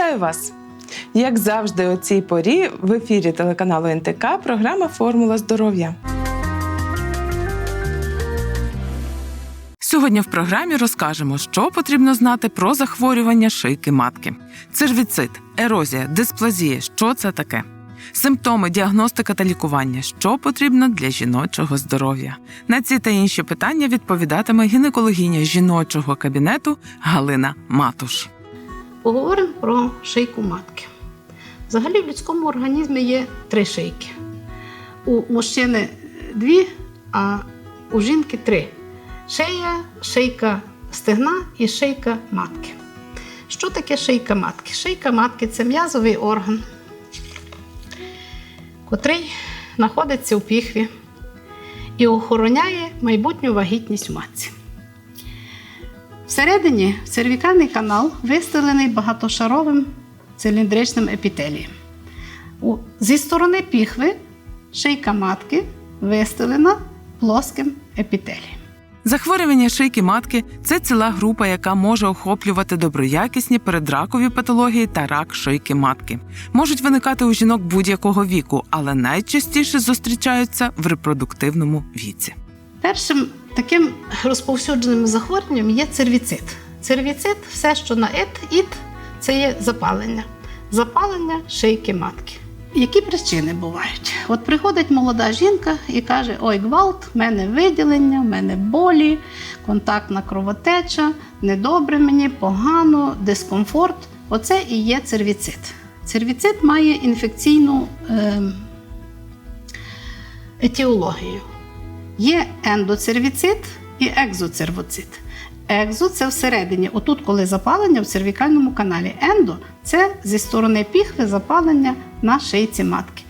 Вітаю вас! Як завжди, о цій порі в ефірі телеканалу НТК програма Формула здоров'я. Сьогодні в програмі розкажемо, що потрібно знати про захворювання шийки матки. Цервіцит, ерозія, дисплазія що це таке? Симптоми, діагностика та лікування, що потрібно для жіночого здоров'я. На ці та інші питання відповідатиме гінекологиня жіночого кабінету Галина Матуш. Поговоримо про шийку матки. Взагалі в людському організмі є три шийки. У мужчини дві, а у жінки три. Шея, шийка стегна і шийка матки. Що таке шийка матки? Шийка матки це м'язовий орган, котрий знаходиться у піхві і охороняє майбутню вагітність у матці. Всередині цервікальний канал вистелений багатошаровим циліндричним епітелієм. Зі сторони піхви шийка матки вистелена плоским епітелієм. Захворювання шийки матки це ціла група, яка може охоплювати доброякісні передракові патології та рак шийки матки. Можуть виникати у жінок будь-якого віку, але найчастіше зустрічаються в репродуктивному віці. Першим таким розповсюдженим захворюванням є цервіцит. Цервіцит все, що на ет, іт, це є запалення. Запалення шийки матки. Які причини бувають? От приходить молода жінка і каже: Ой, гвалт, в мене виділення, в мене болі, контактна кровотеча, недобре мені, погано, дискомфорт. Оце і є цервіцит. Цервіцит має інфекційну е, етіологію. Є ендоцервіцит і екзоцервоцит. Екзо це всередині, отут, коли запалення в цервікальному каналі. Ендо це зі сторони піхви запалення на шийці матки.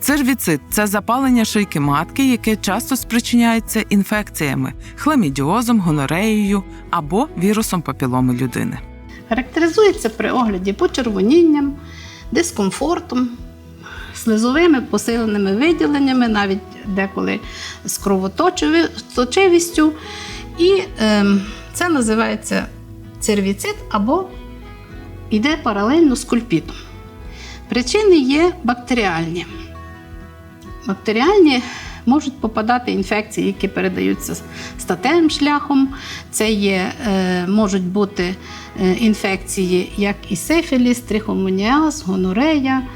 Цервіцит це запалення шийки матки, яке часто спричиняється інфекціями, хламідіозом, гонореєю або вірусом папіломи людини. Характеризується при огляді почервонінням, дискомфортом, слизовими посиленими виділеннями, навіть деколи з кровоточивістю. І ем, це називається цервіцит або йде паралельно з кульпітом. Причини є бактеріальні. Бактеріальні можуть попадати інфекції, які передаються статевим шляхом. Це є, е, можуть бути е, інфекції, як і сифіліс, трихомоніаз, гонорея, е,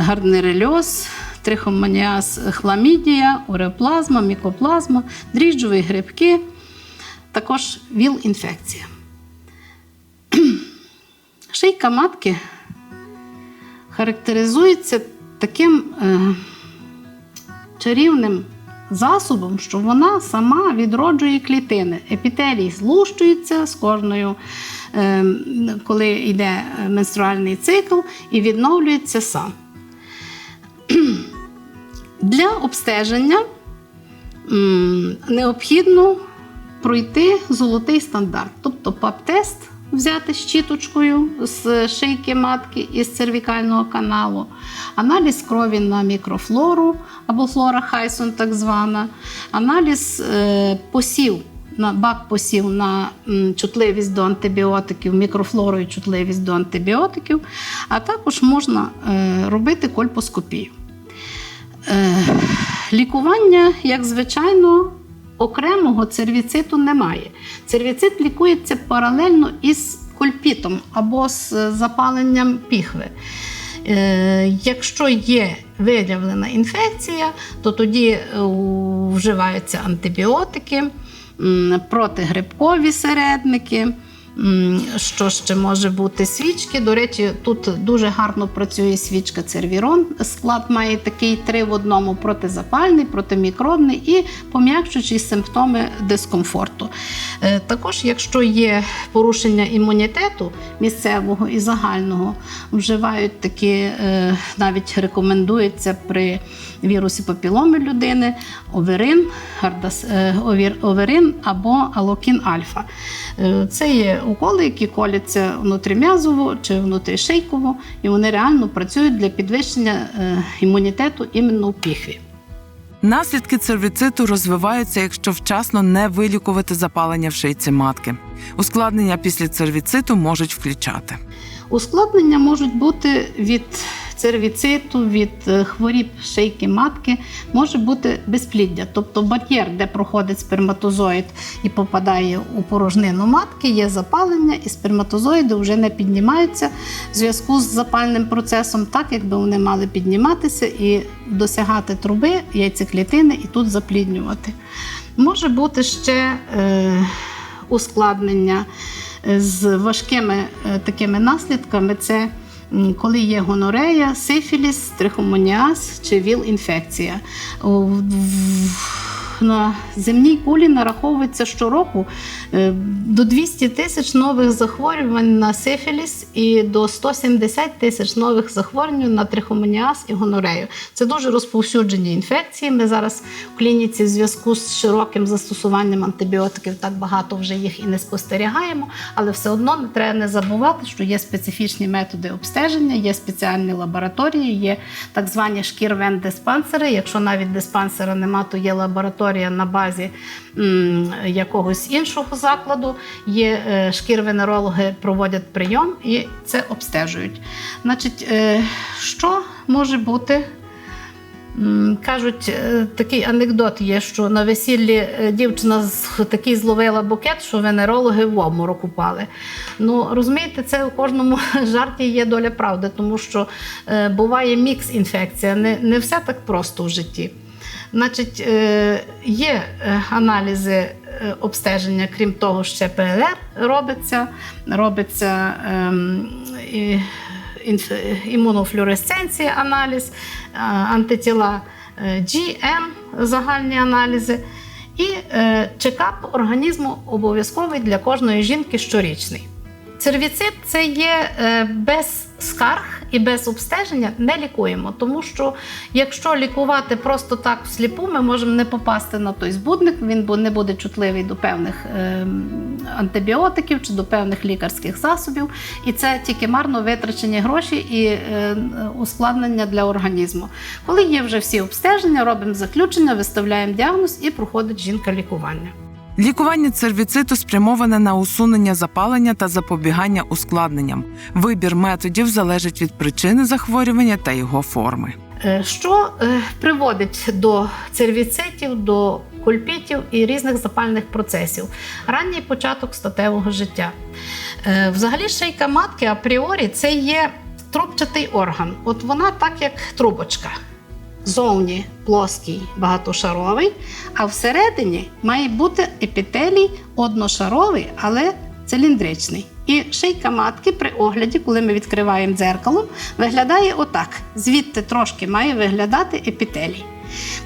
гарнерельоз, трихомоніаз, хламідія, уреоплазма, мікоплазма, дріжджові грибки, також ВІЛ-інфекція. Шийка матки характеризується таким е, чарівним засобом, що вона сама відроджує клітини. Епітелій злущується з кожною, е, коли йде менструальний цикл, і відновлюється сам. Для обстеження необхідно пройти золотий стандарт, тобто ПАП-тест взяти щіточкою з шийки матки із цервікального каналу, аналіз крові на мікрофлору або флора Хайсон, так звана, аналіз е, посів. На бак посів на чутливість до антибіотиків, мікрофлору і чутливість до антибіотиків, а також можна е, робити кольпоскопію. Е, лікування, як звичайно, окремого цервіциту немає. Цервіцит лікується паралельно із кольпітом або з запаленням піхви. Е, Якщо є виявлена інфекція, то тоді вживаються антибіотики, протигрибкові середники. Що ще може бути? Свічки. До речі, тут дуже гарно працює свічка Цервірон. Склад має такий три в одному: протизапальний, протимікробний і пом'якшуючі симптоми дискомфорту. Е, Також, якщо є порушення імунітету місцевого і загального, вживають такі, е, навіть рекомендується при вірусі папіломи людини оверин, гардас, е, овір- оверин або алокін альфа. Е, Це є уколи, які коляться внутрім'язово чи внутрішийково, і вони реально працюють для підвищення е, імунітету іменно у піхві. Наслідки цервіциту розвиваються, якщо вчасно не вилікувати запалення в шийці матки. Ускладнення після цервіциту можуть включати Ускладнення можуть бути від цервіциту, від е, хворіб шийки матки, може бути безпліддя. Тобто бар'єр, де проходить сперматозоїд і попадає у порожнину матки, є запалення, і сперматозоїди вже не піднімаються в зв'язку з запальним процесом, так якби вони мали підніматися і досягати труби яйцеклітини і тут запліднювати. Може бути ще е, ускладнення е, з важкими е, такими наслідками. Це коли є гонорея, сифіліс, трихомоніаз чи ВІЛ-інфекція. На земній кулі нараховується щороку до 200 тисяч нових захворювань на сифіліс і до 170 тисяч нових захворювань на трихомоніаз і гонорею. Це дуже розповсюджені інфекції. Ми зараз в клініці в зв'язку з широким застосуванням антибіотиків так багато вже їх і не спостерігаємо, але все одно не треба не забувати, що є специфічні методи обстеження, є спеціальні лабораторії, є так звані шкірвен-диспансери. Якщо навіть диспансера нема, то є лабораторія на базі м, якогось іншого закладу. Є е, шкірвенерологи проводять прийом і це обстежують. Значить, е, що може бути? Кажуть, е, такий анекдот є, що на весіллі дівчина такий зловила букет, що венерологи в обморок упали. Ну, розумієте, це у кожному жарті є доля правди, тому що буває мікс-інфекція. Не, не все так просто в житті. Значить, е, є е, аналізи е, обстеження, крім того, ще ПЛР робиться, робиться ем, імунофлюоресценція аналіз, антитіла GM, загальні аналізи. І чекап організму обов'язковий для кожної жінки щорічний. Цервіцит це є без скарг і без обстеження не лікуємо, тому що якщо лікувати просто так всліпу, ми можемо не попасти на той збудник, він не буде чутливий до певних е, антибіотиків чи до певних лікарських засобів, і це тільки марно витрачені гроші і е, ускладнення для організму. Коли є вже всі обстеження, робимо заключення, виставляємо діагноз і проходить жінка лікування. Лікування цервіциту спрямоване на усунення запалення та запобігання ускладненням. Вибір методів залежить від причини захворювання та його форми. Е, Що е, приводить до цервіцитів, до кульпітів і різних запальних процесів? Ранній початок статевого життя. Е, Взагалі, шийка матки апріорі це є трубчатий орган. От вона так, як трубочка. Зовні плоский, багатошаровий, а всередині має бути епітелій одношаровий, але циліндричний. І шийка матки при огляді, коли ми відкриваємо дзеркало, виглядає отак. Звідти трошки має виглядати епітелій.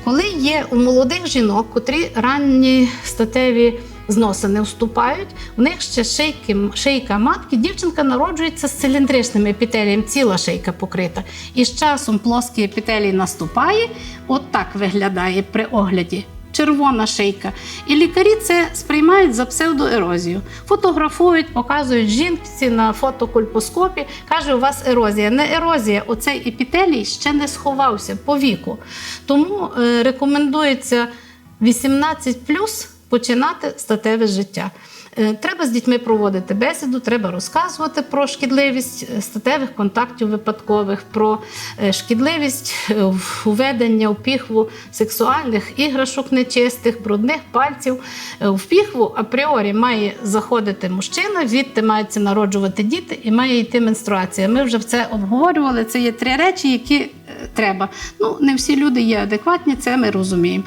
Коли є у молодих жінок, котрі ранні статеві зноси не вступають, у них ще шийки, шийка матки, дівчинка народжується з циліндричним епітелієм, ціла шийка покрита. І з часом плоский епітелій наступає, от так виглядає при огляді. Червона шийка. І лікарі це сприймають за псевдоерозію. Фотографують, показують жінці на фотокульпоскопі. Каже, у вас ерозія. Не ерозія, оцей епітелій ще не сховався по віку. Тому е, рекомендується 18 починати статеве життя. Е, Треба з дітьми проводити бесіду, треба розказувати про шкідливість е, статевих контактів випадкових, про е, шкідливість введення в піхву сексуальних іграшок нечистих, брудних пальців. В піхву апріорі має заходити мужчина, звідти мають народжувати діти і має йти менструація. Ми вже це обговорювали. Це є три речі, які треба. Ну, не всі люди є адекватні, це ми розуміємо.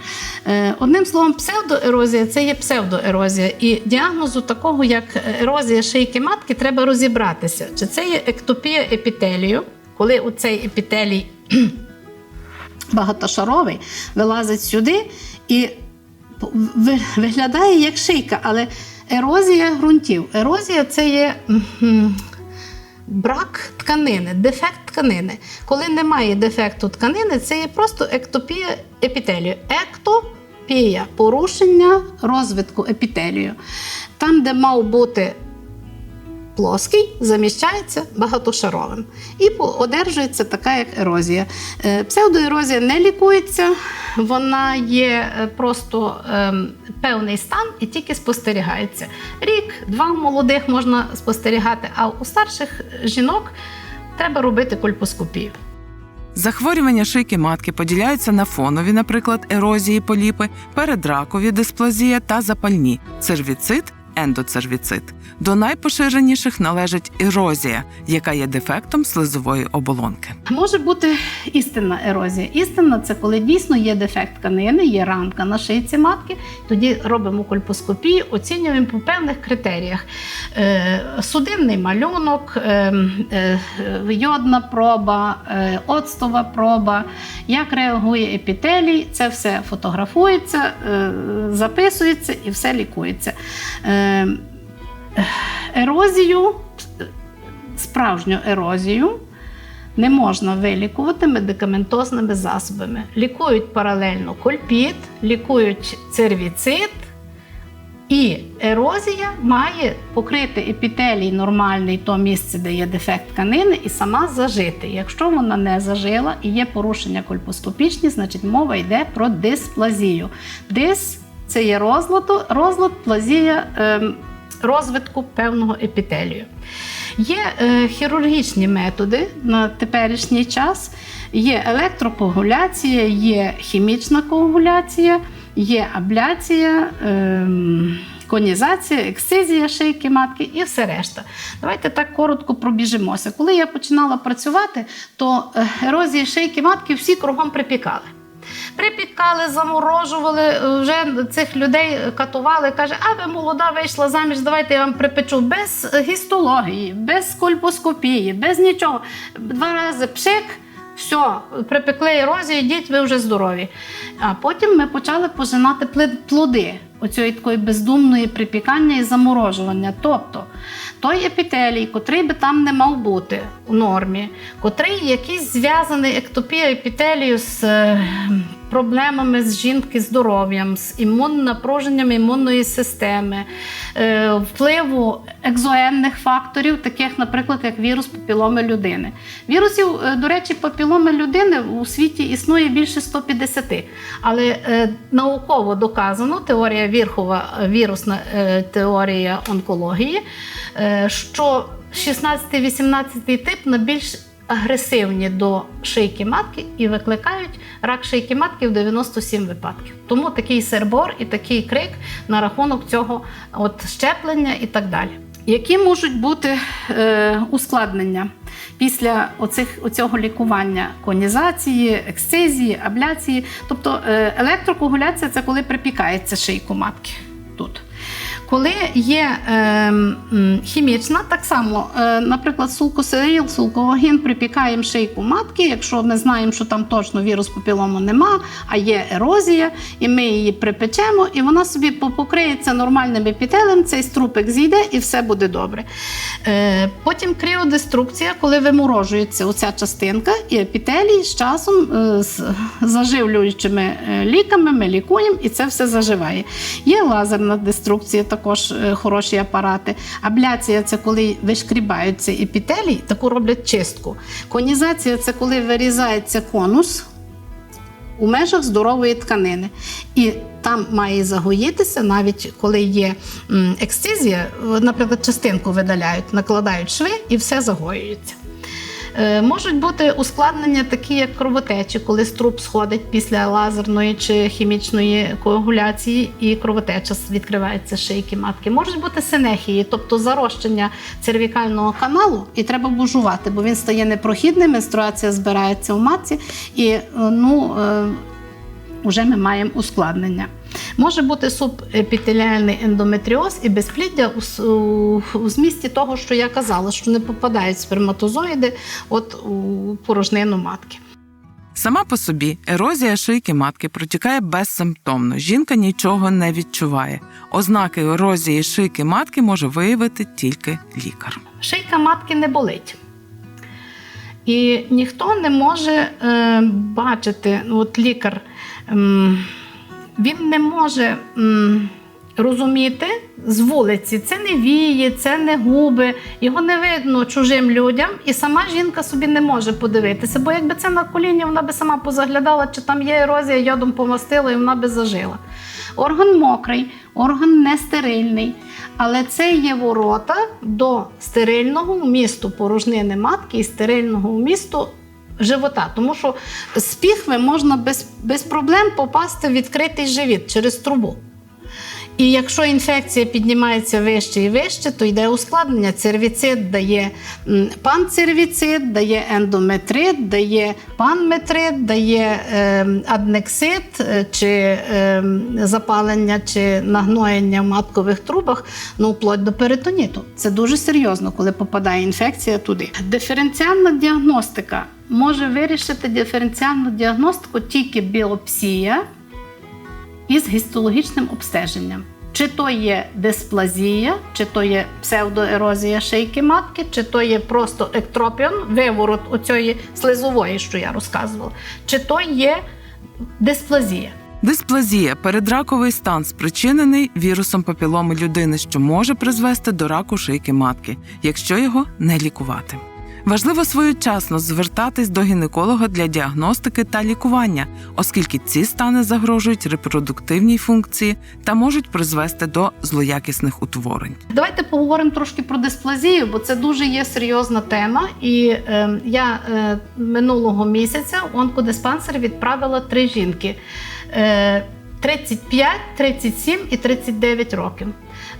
Е, Одним словом, псевдоерозія це є псевдоерозія. І діагнозу такого, як ерозія шийки матки, треба розібратися. Чи це є ектопія епітелію, коли у цей епітелій багатошаровий вилазить сюди і виглядає як шийка, але ерозія ґрунтів. Ерозія це є. Брак тканини, дефект тканини. Коли немає дефекту тканини, це є просто ектопія епітелію. Ектопія порушення розвитку епітелію. Там, де мав бути плоский заміщається багатошаровим. І одержується така як ерозія. Е, Псевдоерозія не лікується, вона є е, просто ем, певний стан і тільки спостерігається. Рік, два молодих можна спостерігати, а у старших жінок треба робити кольпоскопію. Захворювання шийки матки поділяються на фонові, наприклад, ерозії поліпи, передракові дисплазія та запальні цервіцит, ендоцервіцит. До найпоширеніших належить ерозія, яка є дефектом слизової оболонки. Може бути істинна ерозія. Істинна це коли дійсно є дефект тканини, є рамка на шийці матки. Тоді робимо кольпоскопію, оцінюємо по певних критеріях: Е, судинний малюнок, е, е, йодна проба, оцтова проба, як реагує епітелій. Це все фотографується, записується і все лікується. Е, Ерозію, справжню ерозію не можна вилікувати медикаментозними засобами. Лікують паралельно кольпіт, лікують цервіцит, і ерозія має покрити епітелій нормальний то місце, де є дефект тканини, і сама зажити. Якщо вона не зажила і є порушення кольпоскопічні, значить мова йде про дисплазію. Дис це є розлад, розлад плазія ем, розвитку певного епітелію. Є е, хірургічні методи на теперішній час, є електропоагуляція, є хімічна коагуляція, є абляція, ем, конізація, ексцизія шийки матки і все решта. Давайте так коротко пробіжимося. Коли я починала працювати, то е, ерозії шийки матки всі кругом припікали. Припікали, заморожували, е, вже цих людей катували. Каже, а ви молода вийшла заміж, давайте я вам припечу без гістології, без кольпоскопії, без нічого. Два рази пшик, все, припекли ерозію, йдіть, ви вже здорові. А потім ми почали пожинати плоди оцієї такої бездумної припікання і заморожування. Тобто той епітелій, котрий би там не мав бути у нормі, котрий якийсь зв'язаний ектопія епітелію з е, проблемами з жінки здоров'ям, з імунним напруженням імунної системи, е, впливу екзоенних факторів, таких, наприклад, як вірус папіломи людини. Вірусів, е, до речі, папіломи людини у світі існує більше 150, але науково доказано, теорія Вірхова, вірусна е, теорія онкології, е, що 16-18 тип найбільш агресивні до шийки матки і викликають рак шийки матки в 97 випадків. Тому такий сербор і такий крик на рахунок цього от, щеплення і так далі. Які можуть бути е, ускладнення після оцих, оцього лікування конізації, ексцезії, абляції? Тобто е, електрокоагуляція – це коли припікається шийку матки тут. Коли є е, хімічна, так само, е, наприклад, сулкосерил, сулковагін припікаємо шийку матки, якщо ми знаємо, що там точно вірус папілому нема, а є ерозія, і ми її припечемо, і вона собі покриється нормальним епітелем, цей струпик зійде і все буде добре. Е, потім кріодеструкція, коли виморожується оця частинка, і епітелій з часом е, з заживлюючими е, ліками ми лікуємо, і це все заживає. Є лазерна деструкція, також е, хороші апарати. Абляція це коли вишкрібаються епітелій, таку роблять чистку. Конізація це коли вирізається конус. У межах здорової тканини. І там має загоїтися, навіть коли є ексцизія, наприклад, частинку видаляють, накладають шви і все загоюється. Е, Можуть бути ускладнення, такі як кровотечі, коли струп сходить після лазерної чи хімічної коагуляції, і кровотеча відкривається шийки матки. Можуть бути синехії, тобто зарощення цервікального каналу, і треба бужувати, бо він стає непрохідним, менструація збирається у матці, і е, ну, е, вже ми маємо ускладнення. Може бути субепітеліальний ендометріоз і безпліддя у, змісті того, що я казала, що не попадають сперматозоїди от у порожнину матки. Сама по собі ерозія шийки матки протікає безсимптомно. Жінка нічого не відчуває. Ознаки ерозії шийки матки може виявити тільки лікар. Шийка матки не болить. І ніхто не може е, бачити, ну, от лікар, ем, він не може ем, розуміти з вулиці. Це не вії, це не губи, його не видно чужим людям, і сама жінка собі не може подивитися. Бо якби це на коліні, вона би сама позаглядала, чи там є ерозія, йодом помастила, і вона би зажила. Орган мокрий, орган не стерильний, але це є ворота до стерильного вмісту порожнини матки і стерильного вмісту живота. Тому що з піхви можна без, без проблем попасти в відкритий живіт через трубу. І якщо інфекція піднімається вище і вище, то йде ускладнення. Цервіцит дає панцервіцит, дає ендометрит, дає панметрит, дає е, аднексит е, чи е, запалення чи нагноєння в маткових трубах, ну вплоть до перитоніту. Це дуже серйозно, коли попадає інфекція туди. Диференціальна діагностика може вирішити диференціальну діагностику тільки біопсія із гістологічним обстеженням. Чи то є дисплазія, чи то є псевдоерозія шийки матки, чи то є просто ектропіон, виворот оцієї слизової, що я розказувала, чи то є дисплазія. Дисплазія передраковий стан, спричинений вірусом папіломи людини, що може призвести до раку шийки матки, якщо його не лікувати. Важливо своєчасно звертатись до гінеколога для діагностики та лікування, оскільки ці стани загрожують репродуктивній функції та можуть призвести до злоякісних утворень. Давайте поговоримо трошки про дисплазію, бо це дуже є серйозна тема. І е, я е, минулого місяця в онкодиспансер відправила три жінки: е, 35, 37 і 39 років.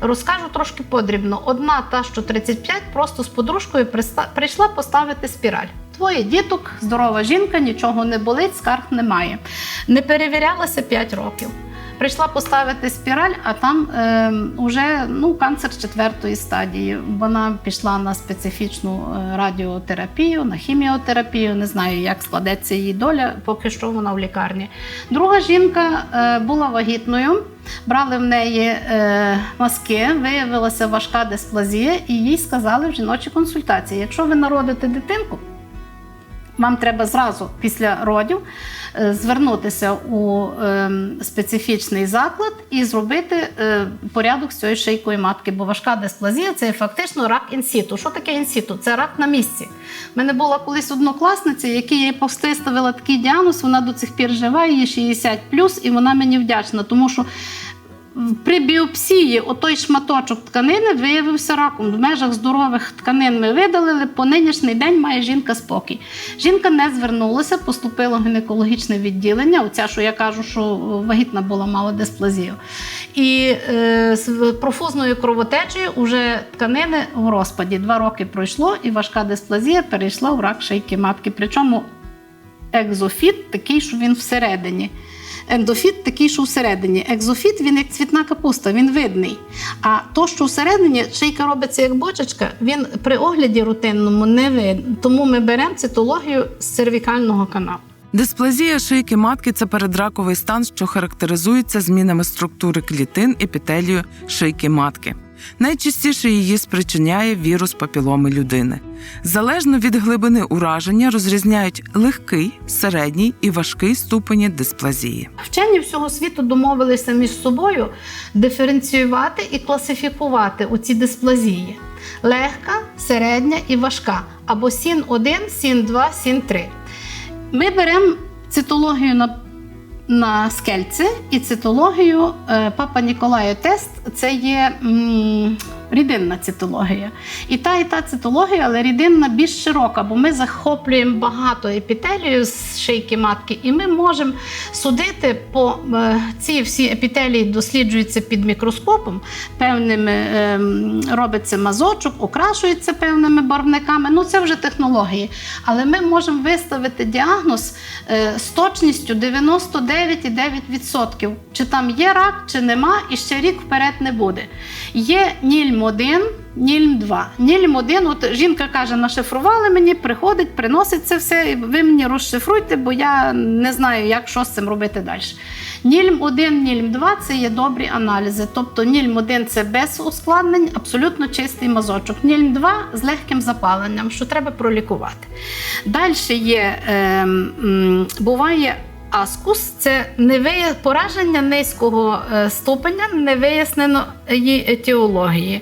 Розкажу трошки подрібно. Одна, та, що 35, просто з подружкою прийшла поставити спіраль. Двоє діток, здорова жінка, нічого не болить, скарг немає. Не перевірялася 5 років. Прийшла поставити спіраль, а там е, вже ну, канцер четвертої стадії. Вона пішла на специфічну е, радіотерапію, на хіміотерапію. Не знаю, як складеться її доля, поки що вона в лікарні. Друга жінка е, була вагітною. Брали в неї е, мазки, виявилася важка дисплазія, і їй сказали в жіночій консультації: якщо ви народите дитинку, вам треба зразу після родів е, звернутися у е, специфічний заклад і зробити е, порядок з цією шийкою матки. Бо важка дисплазія це фактично рак інсіту. Що таке інсіту? Це рак на місці. У мене була колись однокласниця, якій я поставила такий діагноз, вона до цих пір жива, їй 60 і вона мені вдячна, тому що. При біопсії отой шматочок тканини виявився раком. В межах здорових тканин ми видалили. По нинішній день має жінка спокій. Жінка не звернулася, поступила в гінекологічне відділення. Оця, що я кажу, що вагітна була, мала дисплазію. І е, з профузною кровотечею вже тканини в розпаді. Два роки пройшло, і важка дисплазія перейшла в рак шийки матки. Причому екзофіт такий, що він всередині. Ендофіт такий, що всередині. Екзофіт він як цвітна капуста, він видний. А то, що всередині шийка робиться як бочечка, він при огляді рутинному не видно. Тому ми беремо цитологію з цервікального каналу. Дисплазія шийки матки це передраковий стан, що характеризується змінами структури клітин епітелію шийки матки. Найчастіше її спричиняє вірус папіломи людини. Залежно від глибини ураження розрізняють легкий, середній і важкий ступені дисплазії. Вчені всього світу домовилися між собою диференціювати і класифікувати оці дисплазії: легка, середня і важка, або сін 1, сін 2, сін 3. Ми беремо цитологію на, на скельці. І цитологію е, Папа Ніколаю Тест це є м, рідинна цитологія. І та, і та цитологія, але рідинна більш широка, бо ми захоплюємо багато епітелію з шийки матки, і ми можемо судити по е, ці всі епітелії досліджуються під мікроскопом, певними е, робиться мазочок, окрашується певними барвниками. Ну це вже технології. Але ми можемо виставити діагноз е, з точністю 99,9%. Чи там є рак, чи нема, і ще рік вперед не буде. Є нільм 1, нільм 2. Нільм 1, от жінка каже, нашифрували мені, приходить, приносить це все. і Ви мені розшифруйте, бо я не знаю, як що з цим робити далі. Нільм 1, нільм 2 це є добрі аналізи. Тобто нільм 1 це без ускладнень, абсолютно чистий мазочок. Нільм 2 з легким запаленням, що треба пролікувати. Далі є, е, буває аскус це невия... пораження низького е, ступеня невиясненої етіології.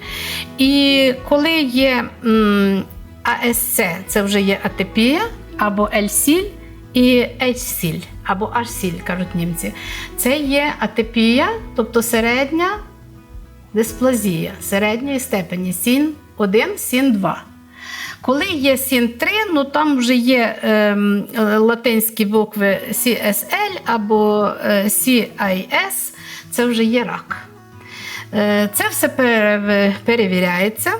І коли є м, АСЦ, це вже є атипія або L-сіль і H-сіль або H-сіль, кажуть німці. Це є атипія, тобто середня дисплазія середньої степені сін 1, сін 2. Коли є сін 3, ну там вже є е, латинські букви CSL або е, CIS, це вже є рак. Е, Це все перевіряється,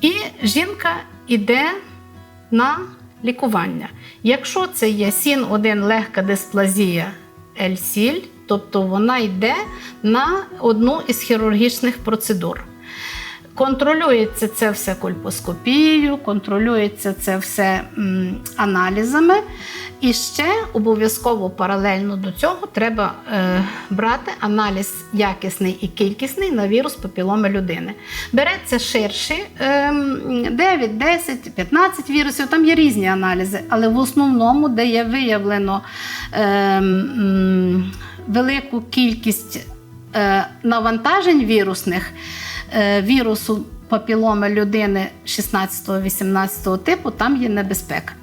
і жінка йде на лікування. Якщо це є сін 1 легка дисплазія L-сіль, тобто вона йде на одну із хірургічних процедур. Контролюється це все кольпоскопією, контролюється це все м, аналізами. І ще обов'язково паралельно до цього треба е, брати аналіз якісний і кількісний на вірус папіломи людини. Береться ширші е, 9, 10, 15 вірусів, там є різні аналізи, але в основному, де є виявлено е, м, велику кількість е, навантажень вірусних вірусу папіломи людини 16-18 типу, там є небезпека.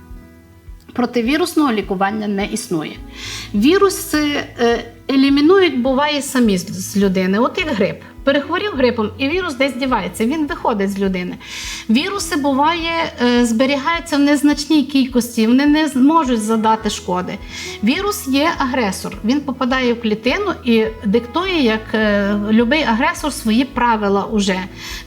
Противірусного лікування не існує. Віруси е, елімінують, буває самі з людини. От як грип. Перехворів грипом, і вірус десь дівається, він виходить з людини. Віруси буває, е, зберігаються в незначній кількості, вони не можуть задати шкоди. Вірус є агресор, він попадає в клітину і диктує, як е, любий агресор, свої правила уже.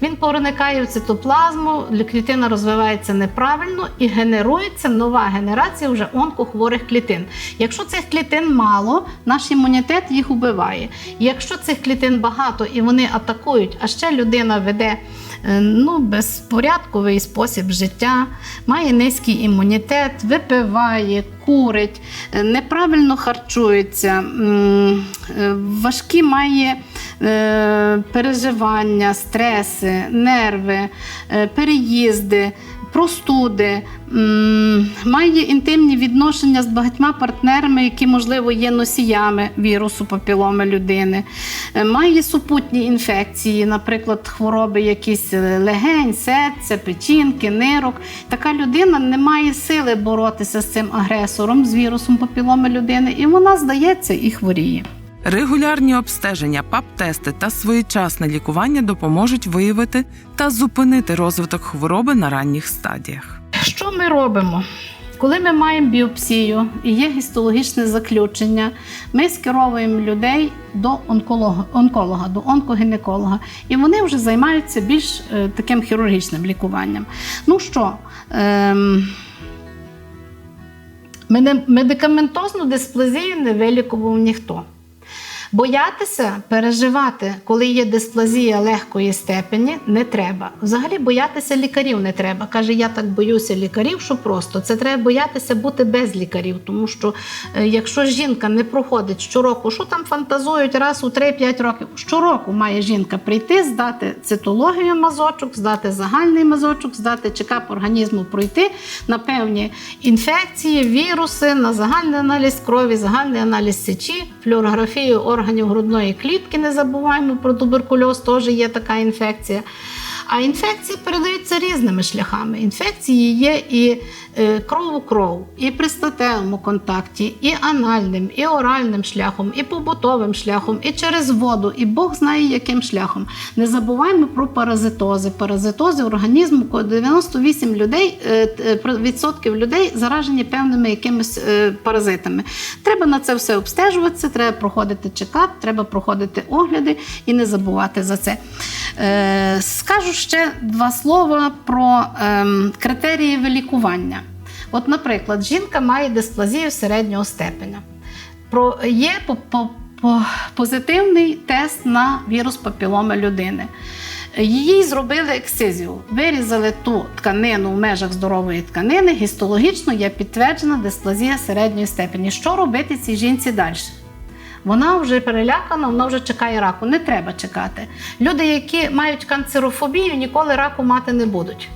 Він проникає в цитоплазму, клітина розвивається неправильно і генерується нова генерація вже онкохворих клітин. Якщо цих клітин мало, наш імунітет їх убиває. Якщо цих клітин багато і вони атакують, а ще людина веде е, ну, безпорядковий спосіб життя, має низький імунітет, випиває, курить, е, неправильно харчується, е, важкі має переживання, стреси, нерви, переїзди. Простуди, має інтимні відношення з багатьма партнерами, які, можливо, є носіями вірусу папіломи людини, Е, має супутні інфекції, наприклад, хвороби якісь е, легень, серця, печінки, нирок. Така людина не має сили боротися з цим агресором, з вірусом папіломи людини, і вона здається і хворіє. Регулярні обстеження, ПАП-тести та своєчасне лікування допоможуть виявити та зупинити розвиток хвороби на ранніх стадіях. Що ми робимо? Коли ми маємо біопсію і є гістологічне заключення, ми скеровуємо людей до онколога, онколога, до онкогінеколога, і вони вже займаються більш е, таким хірургічним лікуванням. Ну що, ем, медикаментозну дисплазію не вилікував ніхто. Боятися переживати, коли є дисплазія легкої степені, не треба. Взагалі боятися лікарів не треба. Каже, я так боюся лікарів, що просто це треба боятися бути без лікарів. Тому що е, якщо жінка не проходить щороку, що там фантазують раз у 3-5 років, щороку має жінка прийти, здати цитологію мазочок, здати загальний мазочок, здати чекап організму, пройти на певні інфекції, віруси, на загальний аналіз крові, загальний аналіз сечі, флюорографію органів грудної клітки. Не забуваємо про туберкульоз, теж є така інфекція. А інфекції передаються різними шляхами. Інфекції є і кров у кров, і при статевому контакті, і анальним, і оральним шляхом, і побутовим шляхом, і через воду, і Бог знає яким шляхом. Не забуваємо про паразитози. Паразитози організму 98 людей, е, про- відсотків людей заражені певними якимись е, паразитами. Треба на це все обстежуватися, треба проходити чекап, треба проходити огляди і не забувати за це. Е, Скажу ще два слова про ем, критерії вилікування. От, наприклад, жінка має дисплазію середнього степеня. Про, є по, по, по, позитивний тест на вірус папіломи людини. Її зробили ексцизію, вирізали ту тканину в межах здорової тканини. Гістологічно є підтверджена дисплазія середньої степені. Що робити цій жінці далі? Вона вже перелякана, вона вже чекає раку. Не треба чекати. Люди, які мають канцерофобію, ніколи раку мати не будуть.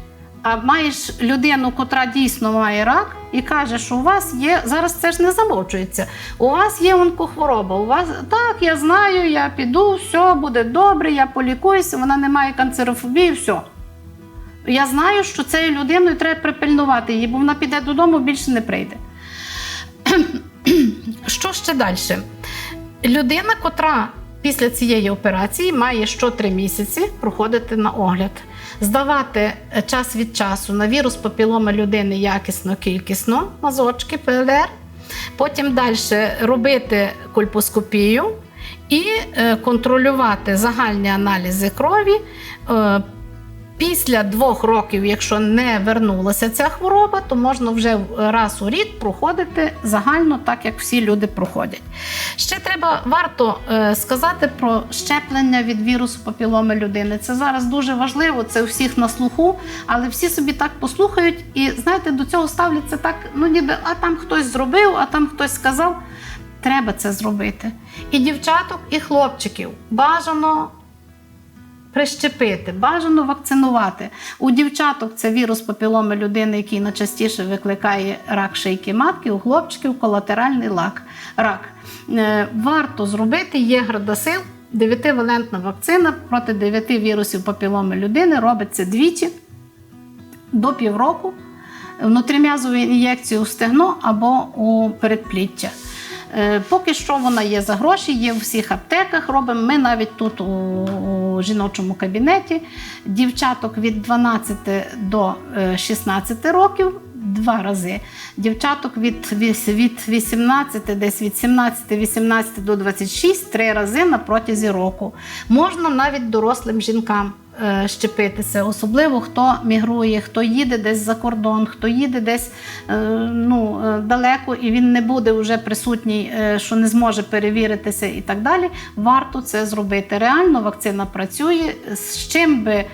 А маєш людину, котра дійсно має рак, і каже, що у вас є зараз це ж не замовчується. У вас є онкохвороба. У вас так, я знаю, я піду, все буде добре, я полікуюся, вона не має канцерофобії, все. Я знаю, що цією людиною треба припильнувати її, бо вона піде додому, більше не прийде. Що ще далі? Людина, котра після цієї операції має що три місяці проходити на огляд, здавати е, час від часу на вірус папіломи людини якісно, кількісно, мазочки, ПЛР. Потім далі робити кульпоскопію і е, контролювати загальні аналізи крові. Після двох років, якщо не вернулася ця хвороба, то можна вже раз у рік проходити загально, так як всі люди проходять. Ще треба варто е, сказати про щеплення від вірусу папіломи людини. Це зараз дуже важливо, це у всіх на слуху, але всі собі так послухають і знаєте, до цього ставляться так, ну ніби а там хтось зробив, а там хтось сказав. Треба це зробити. І дівчаток, і хлопчиків бажано прищепити, бажано вакцинувати. У дівчаток це вірус папіломи людини, який найчастіше викликає рак шийки матки, у хлопчиків колатеральний лак, рак. Е, Варто зробити є градосил, 9-валентна вакцина проти 9 вірусів папіломи людини робиться двічі до півроку внутрім'язову ін'єкцію у стегно або у передпліття. Е, Поки що вона є за гроші, є в всіх аптеках. Робимо ми навіть тут у, у жіночому кабінеті. Дівчаток від 12 до е, 16 років два рази. Дівчаток від, від 18, десь від 17-18 до 26 три рази на протязі року. Можна навіть дорослим жінкам е, щепитися, особливо хто мігрує, хто їде десь за кордон, хто їде десь е, ну, е, далеко і він не буде вже присутній, е, що не зможе перевіритися і так далі. Варто це зробити. Реально вакцина працює. З чим би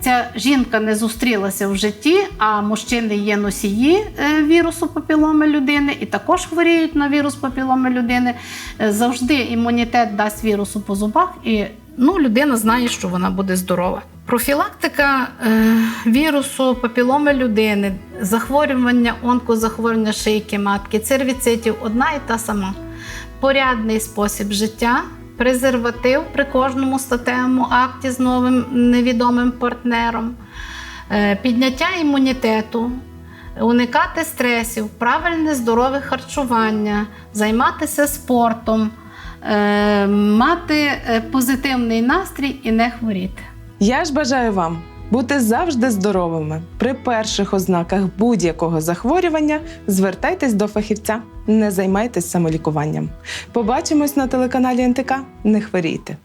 ця жінка не зустрілася в житті, а мужчини є носії е, вірусу папіломи людини і також хворіють на вірус папіломи людини. Е, Завжди імунітет дасть вірусу по зубах, і ну, людина знає, що вона буде здорова. Профілактика е, вірусу папіломи людини, захворювання, онкозахворювання шийки матки, цервіцитів одна і та сама. Порядний спосіб життя, презерватив при кожному статевому акті з новим невідомим партнером, е, підняття імунітету, уникати стресів, правильне здорове харчування, займатися спортом, мати е, позитивний настрій і не хворіти. Я ж бажаю вам бути завжди здоровими. При перших ознаках будь-якого захворювання звертайтесь до фахівця, не займайтесь самолікуванням. Побачимось на телеканалі НТК. Не хворійте.